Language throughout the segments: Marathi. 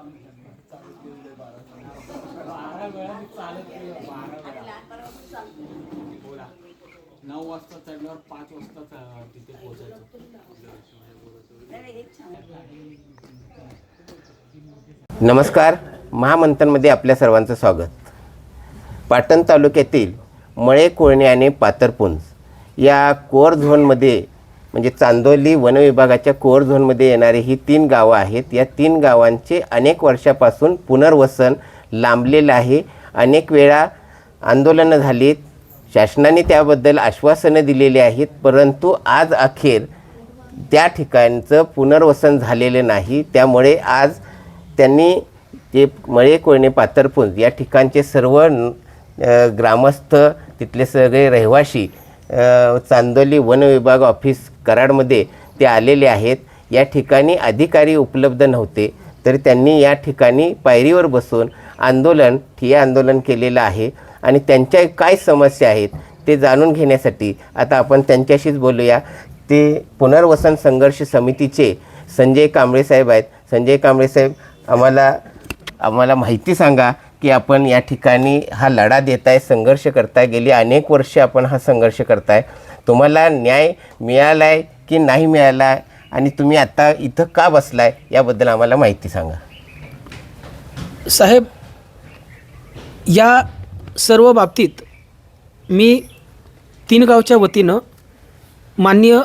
बारा वेळा मी चालत गेलो बारा वेळा बोला नऊ वाजता चढल्यावर पाच वाजता तिथे पोहोचायचो. नमस्कार महामंथनमध्ये आपल्या सर्वांचं स्वागत. पाटण तालुक्यातील मळे कोळणे आणि पातरपुंज या कोर झोनमध्ये म्हणजे चांदोली वनविभागाच्या कोअर कोर झोनमध्ये येणारी ही तीन गावं आहेत. या तीन गावांचे अनेक वर्षापासून पुनर्वसन लांबलेलं आहे. अनेक वेळा आंदोलनं झालीत. शासनाने त्याबद्दल आश्वासनं दिलेली आहेत. परंतु आज अखेर त्या ठिकाणचं पुनर्वसन झालेलं नाही. त्यामुळे आज त्यांनी जे मळे कोळणे पातरपुंज या ठिकाणचे सर्व ग्रामस्थ तिथले सगळे रहिवासी चांदोली वन विभाग ऑफिस कराडमध्ये ते आलेले आहेत. या ठिकाणी अधिकारी उपलब्ध नव्हते. तर त्यांनी या ठिकाणी पायरीवर बसून आंदोलन ठिय्या आंदोलन केलेलं आहे. आणि त्यांच्या काय समस्या आहेत ते जाणून घेण्यासाठी आता आपण त्यांच्याशीच बोलूया. ते पुनर्वसन संघर्ष समितीचे संजय कांबळे साहेब आहेत. संजय कांबळे साहेब आम्हाला आम्हाला माहिती सांगा की आपण या ठिकाणी हा लढा देताय संघर्ष करताय. गेली अनेक वर्षे आपण हा संघर्ष करताय. तुम्हाला न्याय मिळाला आहे की नाही मिळाला आहे आणि तुम्ही आता इथं का बसलाय? याबद्दल आम्हाला माहिती सांगा. साहेब या सर्व बाबतीत मी तीन गावच्या वतीनं माननीय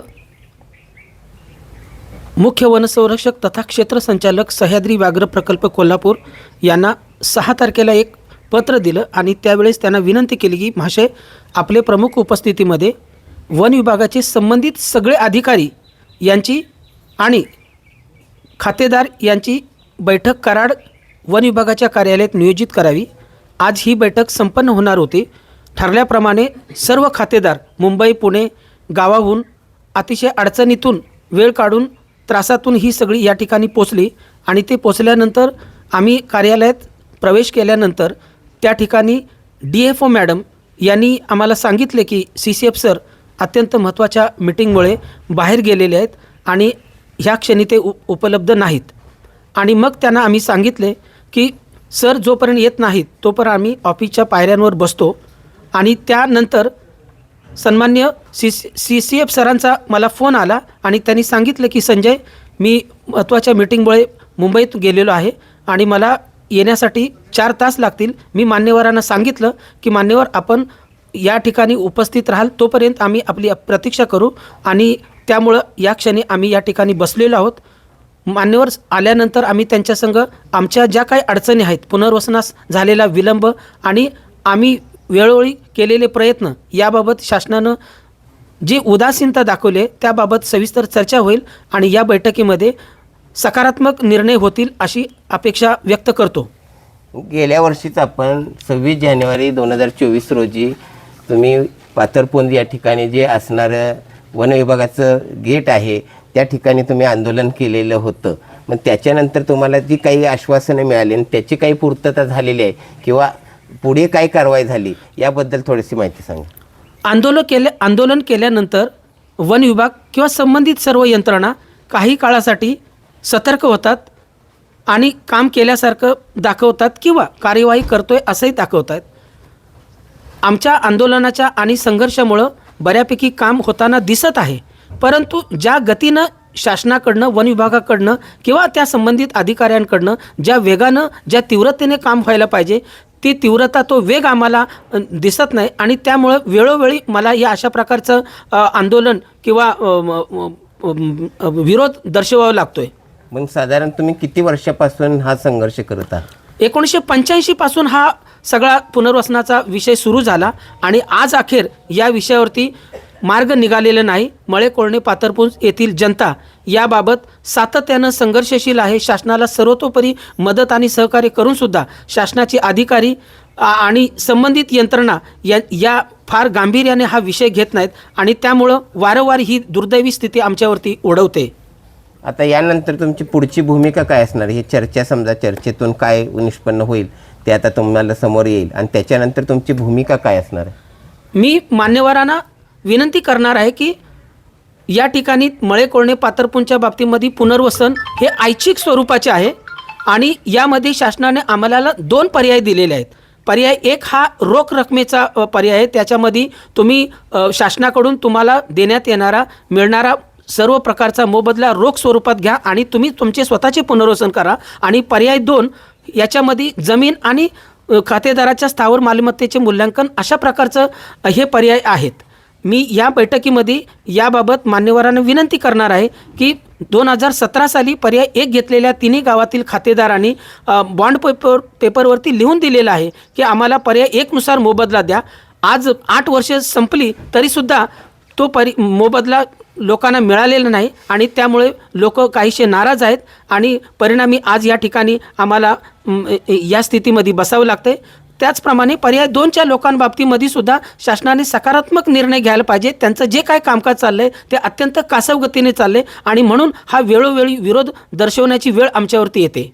मुख्य वनसंरक्षक तथा क्षेत्र संचालक सह्याद्री व्याघ्र प्रकल्प कोल्हापूर यांना सहा तारखेला एक पत्र दिलं आणि त्यावेळेस त्यांना विनंती केली की महाशय आपले प्रमुख उपस्थितीमध्ये वन विभागाचे संबंधित सगळे अधिकारी यांची आणि खातेदार यांची बैठक कराड वन विभागाच्या कार्यालयात नियोजित करावी. आज ही बैठक संपन्न होणार होती. ठरल्याप्रमाणे सर्व खातेदार मुंबई पुणे गावाहून अतिशय अडचणीतून वेळ काढून त्रासातून ही सगळी या ठिकाणी पोचली आणि ते पोचल्यानंतर आम्ही कार्यालयात प्रवेश केल्यानंतर त्या ठिकाणी डी एफ ओ मॅडम यांनी आम्हाला सांगितले की सी सी एफ सर अत्यंत महत्त्वाच्या मिटिंगमुळे बाहेर गेलेले आहेत आणि ह्या क्षणी ते उ उपलब्ध नाहीत आणि मग त्यांना आम्ही सांगितले की सर जोपर्यंत येत नाहीत तोपर्यंत आम्ही ऑफिसच्या पायऱ्यांवर बसतो आणि त्यानंतर सन्मान्य सी सी सी एफ सरांचा मला फोन आला आणि त्यांनी सांगितलं की संजय मी महत्त्वाच्या मीटिंगमुळे मुंबईत गेलेलो आहे आणि मला येण्यासाठी चार तास लागतील मी मान्यवरांना सांगितलं की मान्यवर आपण या ठिकाणी उपस्थित राहाल तोपर्यंत आम्ही आपली प्रतीक्षा करू आणि त्यामुळं या क्षणी आम्ही या ठिकाणी बसलेलो आहोत. मान्यवर आल्यानंतर आम्ही त्यांच्यासंग आमच्या ज्या काही अडचणी आहेत पुनर्वसनास झालेला विलंब आणि आम्ही वेळोवेळी केलेले प्रयत्न याबाबत शासनानं जी उदासीनता दाखवली त्याबाबत सविस्तर चर्चा होईल आणि या बैठकीमध्ये सकारात्मक निर्णय होतील अशी अपेक्षा व्यक्त करतो. गेल्या वर्षीच आपण सव्वीस जानेवारी दोन हजार चोवीस रोजी तुम्ही पातरपोंद या ठिकाणी जे असणारं वन विभागाचं गेट आहे त्या ठिकाणी तुम्ही आंदोलन केलेलं होतं. मग त्याच्यानंतर तुम्हाला जी काही आश्वासनं मिळाली आणि त्याची काही पूर्तता झालेली आहे किंवा पुढे काय कारवाई झाली याबद्दल थोडीशी माहिती सांगा. आंदोलन केले आंदोलन केल्यानंतर वन विभाग किंवा संबंधित सर्व यंत्रणा काही काळासाठी सतर्क होतात आणि काम केल्यासारखं दाखवतात किंवा कार्यवाही करतोय असंही दाखवतात आमच्या आंदोलनाच्या आणि संघर्षामुळं बऱ्यापैकी काम होताना दिसत आहे. परंतु ज्या गतीनं शासनाकडनं वन विभागाकडनं किंवा त्या संबंधित अधिकाऱ्यांकडनं ज्या वेगानं ज्या तीव्रतेने काम व्हायला पाहिजे ती तीव्रता तो वेग आम्हाला दिसत नाही आणि त्यामुळं वेळोवेळी मला या अशा प्रकारचं आंदोलन किंवा विरोध दर्शवावा लागतोय. मग साधारण तुम्ही किती वर्षापासून हा संघर्ष करत आहात? एकोणीसशे पंच्याऐंशीपासून हा सगळा पुनर्वसनाचा विषय सुरू झाला आणि आज अखेर या विषयावरती मार्ग निघालेला नाही. मळे कोळणे पातरपुंज येथील जनता याबाबत सातत्यानं संघर्षशील आहे. शासनाला सर्वतोपरी मदत आणि सहकार्य करूनसुद्धा शासनाचे अधिकारी आणि संबंधित यंत्रणा या या फार गांभीर्याने हा विषय घेत नाहीत आणि त्यामुळं वारंवार ही दुर्दैवी स्थिती आमच्यावरती ओढवते. आता यानंतर तुमची पुढची भूमिका काय असणार? ही चर्चा समजा चर्चेतून काय निष्पन्न होईल ते आता तुम्हाला समोर येईल. आणि त्याच्यानंतर तुमची भूमिका काय असणार? आहे मी मान्यवरांना विनंती करणार आहे की या ठिकाणी मळे कोळणे पातरपूंच्या बाबतीमध्ये पुनर्वसन हे ऐच्छिक स्वरूपाचे आहे आणि यामध्ये शासनाने आम्हाला दोन पर्याय दिलेले आहेत. पर्याय एक हा रोख रकमेचा पर्याय आहे. त्याच्यामध्ये तुम्ही शासनाकडून तुम्हाला देण्यात येणारा मिळणारा सर्व प्रकारचा मोबदला रोख स्वरूपात घ्या आणि तुम्ही तुमचे स्वतःचे पुनर्वसन करा. आणि पर्याय दोन याच्यामध्ये जमीन आणि खातेदाराच्या स्थावर मालमत्तेचे मूल्यांकन अशा प्रकारचं हे पर्याय आहेत. मी या बैठकीमध्ये याबाबत मान्यवरांना विनंती करणार आहे की दोन हजार सतरा साली पर्याय एक घेतलेल्या तिन्ही गावातील खातेदारांनी बॉन्ड पेपर पेपरवरती लिहून दिलेलं आहे की आम्हाला पर्याय एकनुसार मोबदला द्या. आज आठ वर्ष संपली तरीसुद्धा तो परि मोबदला लोकांना मिळालेलं नाही आणि त्यामुळे लोक काहीसे नाराज आहेत आणि परिणामी आज या ठिकाणी आम्हाला या स्थितीमध्ये बसावं लागते त्याचप्रमाणे पर्याय दोनच्या लोकांबाबतीमध्ये सुद्धा शासनाने सकारात्मक निर्णय घ्यायला पाहिजे. त्यांचं जे काय कामकाज चाललंय ते अत्यंत कासव गतीने चाललंय आणि म्हणून हा वेळोवेळी विरोध दर्शवण्याची वेळ आमच्यावरती येते.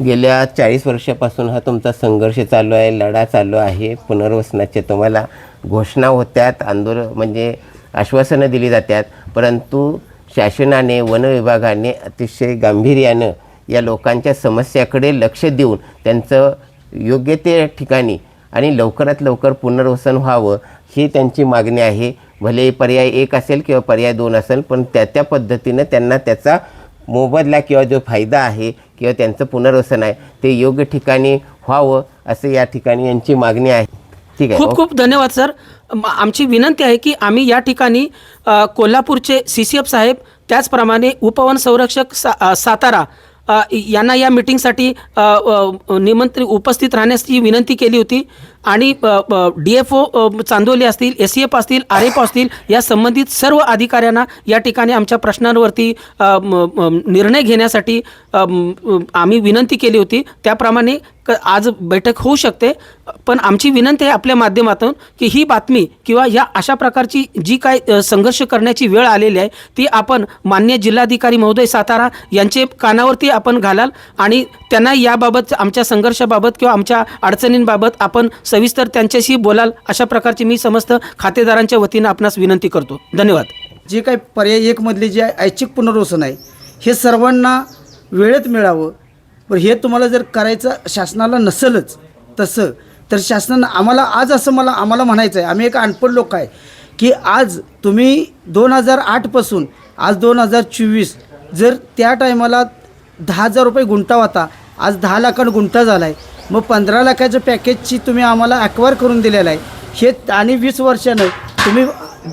गेल्या चाळीस वर्षापासून हा तुमचा संघर्ष चालू आहे लढा चालू आहे पुनर्वसनाचे तुम्हाला घोषणा होत्यात. आंदोलन म्हणजे आश्वासनं दिली जातात. परंतु शासनाने वन विभागाने अतिशय गांभीर्यानं या लोकांच्या समस्याकडे लक्ष देऊन त्यांचं योग्य ते ठिकाणी आणि लवकरात लवकर पुनर्वसन व्हावं ही त्यांची मागणी आहे. भले पर्याय एक असेल किंवा पर्याय दोन असेल पण त्या त्या पद्धतीनं त्यांना त्याचा मोबदला किंवा जो फायदा आहे किंवा त्यांचं पुनर्वसन आहे ते योग्य ठिकाणी व्हावं असं या ठिकाणी यांची मागणी आहे. ठीक आहे. खूप खूप धन्यवाद सर. आमची विनंती आहे की आम्ही या ठिकाणी कोल्हापूरचे सी सी एफ साहेब त्याचप्रमाणे उपवन संरक्षक सा सातारा यांना या मिटिंगसाठी निमंत्रित उपस्थित राहण्याची विनंती केली होती. आणि डी एफ ओ चांदोली असतील एस सी एफ असतील आर एफ असतील या संबंधित सर्व अधिकाऱ्यांना या ठिकाणी आमच्या प्रश्नांवरती निर्णय घेण्यासाठी आम्ही विनंती केली होती. त्याप्रमाणे क आज बैठक होऊ शकते. पण आमची विनंती आहे आपल्या माध्यमातून की ही बातमी किंवा या अशा प्रकारची जी काय संघर्ष करण्याची वेळ आलेली आहे ती आपण मान्य जिल्हाधिकारी महोदय सातारा यांचे कानावरती आपण घालाल आणि त्यांना याबाबत आमच्या संघर्षाबाबत किंवा आमच्या अडचणींबाबत आपण सविस्तर त्यांच्याशी बोलाल अशा प्रकारची मी समस्त खातेदारांच्या वतीनं आपणास विनंती करतो. धन्यवाद. जे काही पर्याय एकमधले जे ऐच्छिक पुनर्वसन आहे हे सर्वांना वेळेत मिळावं. पण हे तुम्हाला जर करायचं शासनाला नसेलच तसं तर शासनानं आम्हाला आज असं मला आम्हाला म्हणायचं आहे आम्ही एक अनपढ लोक आहे की आज तुम्ही दोन हजार आठपासून आज दोन हजार चोवीस जर त्या टायमाला दहा हजार रुपये गुंठा होता आज दहा लाखांना गुंठा झाला आहे मग पंधरा लाखाच्या पॅकेजची तुम्ही आम्हाला ॲक्वायर करून दिलेलं आहे. हे आणि वीस वर्षानं तुम्ही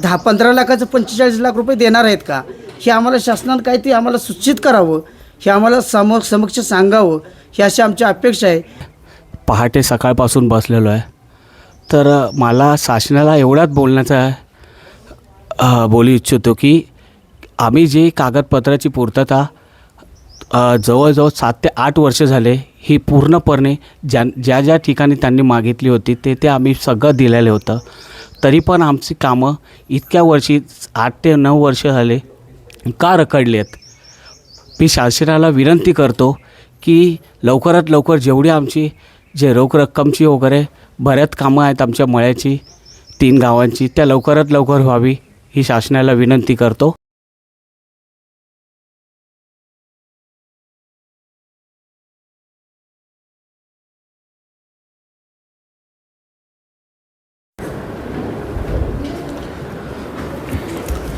दहा पंधरा लाखाचं पंचेचाळीस लाख रुपये देणार आहेत का? हे आम्हाला शासनानं काय ते आम्हाला सूचित करावं. हे आम्हाला सम समक्ष सांगावं. ही अशी आमची अपेक्षा आहे. पहाटे सकाळपासून बसलेलो आहे. तर मला शासनाला एवढ्याच बोलण्याचा बोलू इच्छितो की आम्ही जी कागदपत्राची पूर्तता जवळजवळ सात ते आठ वर्ष झाले ही पूर्णपणे ज्या ज्या ज्या ठिकाणी त्यांनी मागितली होती ते ते आम्ही सगळं दिलेलं होतं. तरी पण आमची कामं इतक्या वर्षी आठ ते नऊ वर्ष झाले का रखडली आहेत मी शासनाला विनंती करतो की लवकरात लवकर जेवढी आमची जे रोख रक्कमची वगैरे बऱ्याच कामं आहेत आमच्या मळ्याची तीन गावांची त्या लवकरात लवकर व्हावी ही शासनाला विनंती करतो.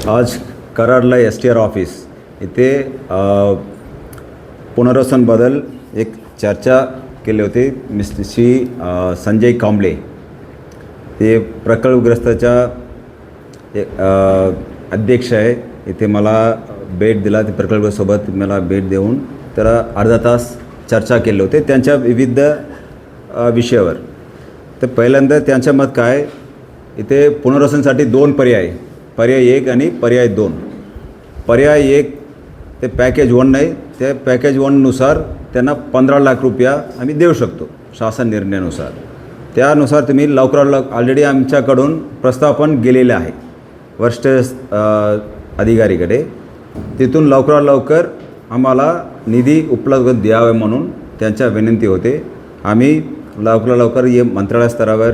आज कराडला एस टी आर ऑफिस इथे पुनर्वसनबद्दल एक चर्चा केली होती. मिस श्री संजय कांबळे. ते प्रकल्पग्रस्ताच्या एक, अध्यक्ष आहे. इथे मला भेट दिला. ते प्रकल्पसोबत मला भेट देऊन त्याला अर्धा तास चर्चा केली होती. त्यांच्या विविध विषयावर. तर पहिल्यांदा त्यांच्या मत काय? इथे पुनर्वसनसाठी दोन पर्याय. पर्याय एक आणि पर्याय दोन. पर्याय एक ते पॅकेज वन नाही ते पॅकेज वननुसार त्यांना पंधरा लाख रुपया आम्ही देऊ शकतो शासन निर्णयानुसार. त्यानुसार तुम्ही लवकरात लवकर ऑलरेडी आमच्याकडून प्रस्तापन गेलेलं आहे वरिष्ठ अधिकारीकडे. तिथून लवकरात लवकर आम्हाला निधी उपलब्ध द्यावे म्हणून त्यांच्या विनंती होते. आम्ही लवकरात लवकर हे मंत्रालय स्तरावर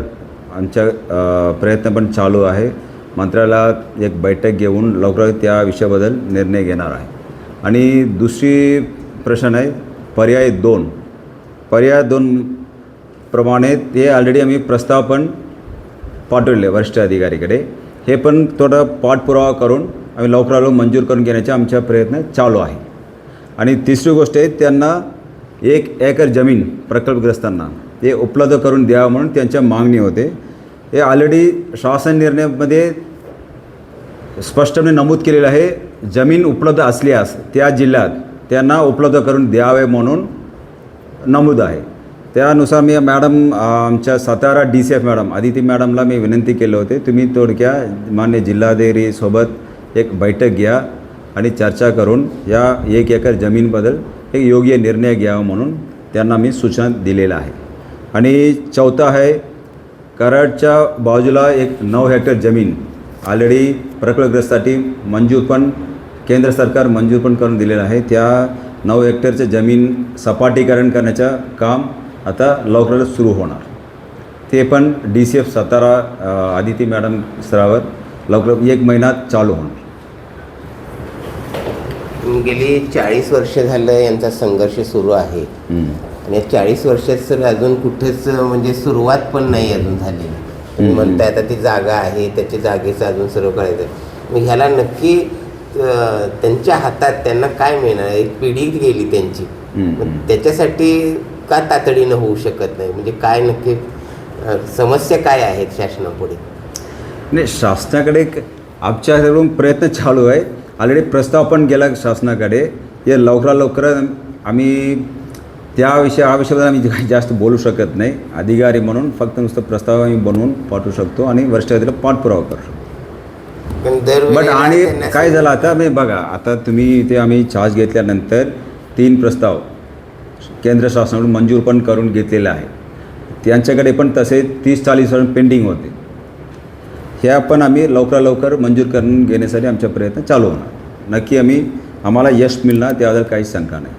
आमच्या प्रयत्न पण चालू आहे. मंत्रालयात एक बैठक घेऊन लवकरात त्या विषयाबद्दल निर्णय घेणार आहे. आणि दुसरी प्रश्न आहे पर्याय दोन. पर्याय दोन प्रमाणे ते ऑलरेडी आम्ही प्रस्ताव पण पाठवले वरिष्ठ अधिकारीकडे. हे पण थोडा पाठपुरावा करून आम्ही लवकरात लवकर मंजूर करून घेण्याचा आमचा प्रयत्न चालू आहे. आणि तिसरी गोष्ट आहे त्यांना एक एकर जमीन प्रकल्पग्रस्तांना ते उपलब्ध करून द्यावं म्हणून त्यांच्या मागणी होते. हे ऑलरेडी शासन निर्णयामध्ये स्पष्टपणे नमूद केलेलं आहे जमीन उपलब्ध असल्यास त्या जिल्ह्यात त्यांना उपलब्ध करून द्यावे म्हणून नमूद आहे. त्यानुसार मी मॅडम आमच्या Satara D C F madam Aditi मॅडमला मी विनंती केलं होते तुम्ही थोडक्या मान्य जिल्हाधिकारीसोबत एक बैठक घ्या आणि चर्चा करून या एक एकर जमीनबद्दल एक योग्य निर्णय घ्यावा म्हणून त्यांना मी सूचना दिलेल्या आहे आणि चौथा आहे कराडच्या बाजूला एक नऊ हेक्टर जमीन ऑलरेडी प्रकल्पग्रस्तासाठी मंजूर पण केंद्र सरकार मंजूर पण करून दिलेलं आहे. त्या नऊ हेक्टरचं जमीन सपाटीकरण करण्याचं काम आता लवकरच सुरू होणार. ते पण D C F Satara Aditi madam स्तरावर लवकर एक महिन्यात चालू होणार. गेली चाळीस वर्ष झालं यांचा संघर्ष सुरू आहे. आणि या चाळीस वर्षात सर अजून कुठेच म्हणजे सुरुवात पण नाही अजून झालेली. तुम्ही म्हणताय आता ती जागा आहे त्याच्या जागेचं अजून सर्व करायचं मग ह्याला नक्की त्यांच्या हातात त्यांना काय मिळणार? एक पिढी गेली त्यांची. मग. त्याच्यासाठी का तातडीनं होऊ शकत नाही? म्हणजे काय नक्की समस्या काय आहेत शासनापुढे? नाही शासनाकडे आमच्याकडून प्रयत्न चालू आहे. ऑलरेडी प्रस्ताव पण गेला शासनाकडे. हे लवकरात लवकर आम्ही त्या विषया हा विषयाबद्दल आम्ही काही जास्त बोलू शकत नाही. अधिकारी म्हणून फक्त नुसतं प्रस्ताव आम्ही बनवून पाठवू शकतो आणि वरिष्ठ अधिकाऱ्याला पाठपुरावा करू शकतो. बट आणि काय झालं आता मी बघा आता तुम्ही इथे आम्ही चार्ज घेतल्यानंतर तीन प्रस्ताव केंद्र शासनाकडून मंजूर पण करून घेतलेले आहे त्यांच्याकडे पण तसे तीस चाळीस वर्ष पेंडिंग होते. ह्या पण आम्ही लवकरात लवकर मंजूर करून घेण्यासाठी आमचा प्रयत्न चालू होणार. नक्की आम्ही आम्हाला यश मिळणार त्याबद्दल काहीच शंका नाही.